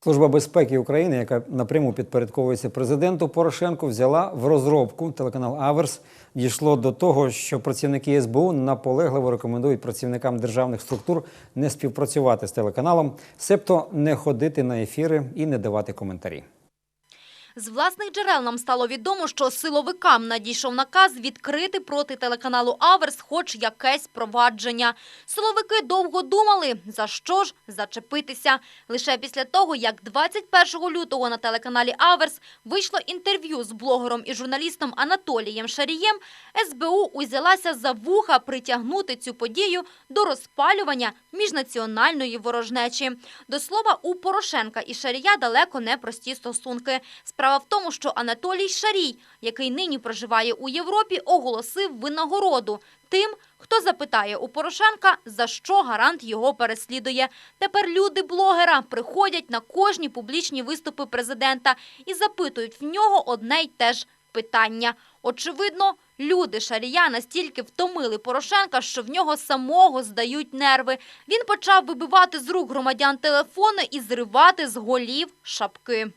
Служба безпеки України, яка напряму підпорядковується президенту Порошенку, взяла в розробку телеканал Аверс. Дійшло до того, що працівники СБУ наполегливо рекомендують працівникам державних структур не співпрацювати з телеканалом, себто не ходити на ефіри і не давати коментарі. З власних джерел нам стало відомо, що силовикам надійшов наказ відкрити проти телеканалу Аверс хоч якесь провадження. Силовики довго думали, за що ж зачепитися. Лише після того, як 21 лютого на телеканалі Аверс вийшло інтерв'ю з блогером і журналістом Анатолієм Шарієм, СБУ узялася за вуха притягнути цю подію до розпалювання міжнаціональної ворожнечі. До слова, у Порошенка і Шарія далеко не прості стосунки. Справа в тому, що Анатолій Шарій, який нині проживає у Європі, оголосив винагороду тим, хто запитає у Порошенка, за що гарант його переслідує. Тепер люди блогера приходять на кожні публічні виступи президента і запитують в нього одне й те ж питання. Очевидно, люди Шарія настільки втомили Порошенка, що в нього самого здають нерви. Він почав вибивати з рук громадян телефони і зривати з голів шапки.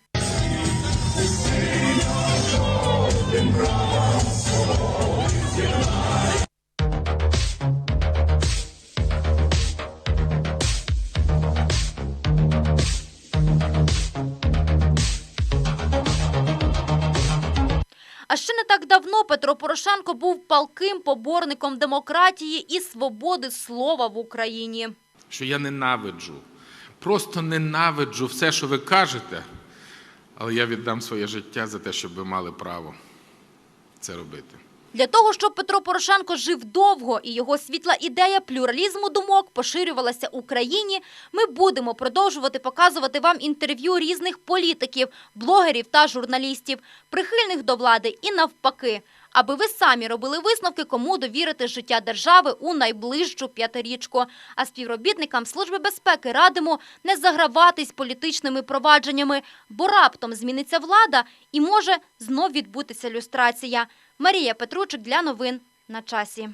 А ще не так давно Петро Порошенко був палким поборником демократії і свободи слова в Україні. що я ненавиджу. Просто ненавиджу все, що ви кажете, але я віддам своє життя за те, щоб ви мали право це робити. Для того, щоб Петро Порошенко жив довго і його світла ідея плюралізму думок поширювалася Україні, ми будемо продовжувати показувати вам інтерв'ю різних політиків, блогерів та журналістів, прихильних до влади і навпаки, аби ви самі робили висновки, кому довірити життя держави у найближчу п'ятирічку. А співробітникам Служби безпеки радимо не заграватись політичними провадженнями, бо раптом зміниться влада і може знов відбутися люстрація. Марія Петручик для новин на часі.